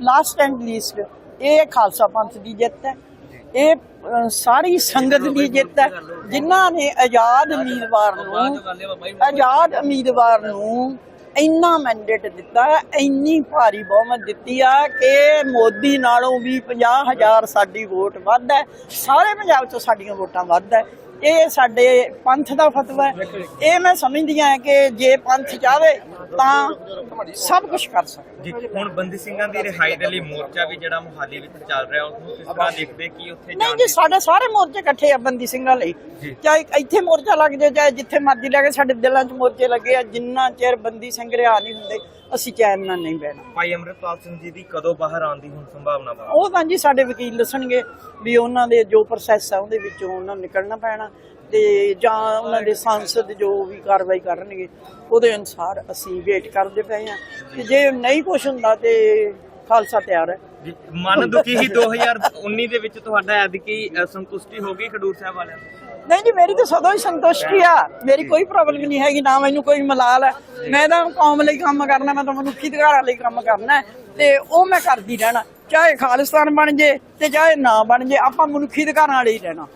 Last and least ਇਹ ਖਾਲਸਾ ਪੰਥ ਦੀ ਜਿੱਤ ਹੈ। ਇਹ ਸਾਰੀ ਸੰਗਤ ਦੀ ਜਿੱਤ ਹੈ। ਜਿਨ੍ਹਾਂ ਨੇ ਆਜ਼ਾਦ ਉਮੀਦਵਾਰ ਨੂੰ ਆਜ਼ਾਦ ਉਮੀਦਵਾਰ ਨੂੰ ਇੰਨਾ ਮੈਂਡੇਟ ਦਿੱਤਾ ਇੰਨੀ ਭਾਰੀ ਬਹੁਮਤ ਦਿੱਤੀ ਆ ਕਿ ਮੋਦੀ ਨਾਲੋਂ ਵੀ 50000 ਸਾਡੀ ਵੋਟ ਵੱਧ ਹੈ। ਸਾਰੇ ਪੰਜਾਬ ਤੋਂ ਸਾਡੀਆਂ ਵੋਟਾਂ ਵੱਧ ਹੈ। ਇਹ ਸਾਡੇ ਪੰਥ ਦਾ ਫਤਵਾ ਹੈ। ਇਹ ਮੈਂ ਸਮਝਦੀ ਹਾਂ ਕਿ ਜੇ ਪੰਥ ਚਾਹਵੇ ਤਾਂ ਸਭ ਕੁਝ ਕਰ ਸਕਦਾ। ਜੀ ਹੁਣ ਬੰਦੀ ਸਿੰਘਾਂ ਦੀ ਰਿਹਾਈ ਦੇ ਲਈ ਮੋਰਚਾ ਵੀ ਜਿਹੜਾ ਮੁਹਾਲੀ ਵਿੱਚ ਚੱਲ ਰਿਹਾ ਉਸ ਨੂੰ ਕਿਸ ਤਰ੍ਹਾਂ ਦੇਖਦੇ ਕਿ ਉੱਥੇ ਨਹੀਂ ਜੀ ਸਾਡੇ ਸਾਰੇ ਮੋਰਚੇ ਇਕੱਠੇ ਆ ਬੰਦੀ ਸਿੰਘਾਂ ਲਈ। ਚਾਹੇ ਇੱਥੇ ਮੋਰਚਾ ਲੱਗ ਜਾਏ ਚਾਹੇ ਜਿੱਥੇ ਮਰਜ਼ੀ ਲੱਗੇ ਸਾਡੇ ਦਿਲਾਂ 'ਚ ਮੋਰਚੇ ਲੱਗੇ ਆ ਜਿੰਨਾ ਚਿਰ ਬੰਦੀ ਸਿੰਘ ਰਿਹਾ ਨਹੀਂ ਹੁੰਦੇ ਅਸੀਂ ਚੈਨ ਨਾਲ ਨਹੀਂ ਬਹਿਣਾ। ਭਾਈ ਅਮਰਿਤਪਾਲ ਸਿੰਘ ਜੀ ਦੀ ਕਦੋਂ ਬਾਹਰ ਆਉਣ ਦੀ ਹੁਣ ਸੰਭਾਵਨਾ ਵਾ? ਉਹ ਤਾਂ ਜੀ ਸਾਡੇ ਵਕੀਲ ਦੱਸਣਗੇ ਵੀ ਉਹਨਾਂ ਦੇ ਜੋ ਪ੍ਰੋਸੈਸ ਆ ਉਹਦੇ ਵਿੱਚੋਂ ਉਹਨਾਂ ਨੂੰ ਨਿਕਲਣਾ ਪੈਣਾ। ਤੇ ਜਾਂ ਉਹਨਾਂ ਦੇ ਸੰਸਦ ਜੋ ਵੀ ਕਾਰਵਾਈ ਕਰਨਗੇ ਉਹਦੇ ਅਨੁਸਾਰ ਅਸੀਂ ਵੇਟ ਕਰਦੇ ਪਏ ਆ ਕਿ ਜੇ ਨਹੀਂ ਕੁਝ ਹੁੰਦਾ ਤੇ ਖਾਲਸਾ ਤਿਆਰ ਹੈ। ਮਨ ਦੁਖੀ ਹੀ 2019 ਦੇ ਵਿੱਚ ਤੁਹਾਡਾ ਐਤਕੀ ਅ, ਸੰਤੁਸ਼ਟੀ ਹੋ ਗਈ ਖਡੂਰ ਸਾਹਿਬ ਵਾਲਿਆਂ ਤੋਂ ਨਹੀਂ ਜੀ ਮੇਰੀ ਤਾਂ ਸਦਾ ਹੀ ਸੰਤੁਸ਼ਟੀ ਆ। ਮੇਰੀ ਕੋਈ ਪ੍ਰੋਬਲਮ ਨਹੀਂ ਹੈਗੀ ਨਾ ਮੈਨੂੰ ਕੋਈ ਮਲਾਲ ਹੈ। ਮੈਂ ਤਾਂ ਕੌਮ ਲਈ ਕੰਮ ਕਰਨਾ ਮੈਂ ਤਾਂ ਮਨੁੱਖੀ ਅਧਿਕਾਰਾਂ ਲਈ ਕੰਮ ਕਰਨਾ ਤੇ ਉਹ ਮੈਂ ਕਰਦੀ ਰਹਿਣਾ। ਚਾਹੇ ਖਾਲਿਸਤਾਨ ਬਣ ਜੇ ਤੇ ਚਾਹੇ ਨਾ ਬਣ ਜੇ ਆਪਾਂ ਮਨੁੱਖੀ ਅਧਿਕਾਰਾਂ ਲਈ ਰਹਿਣਾ।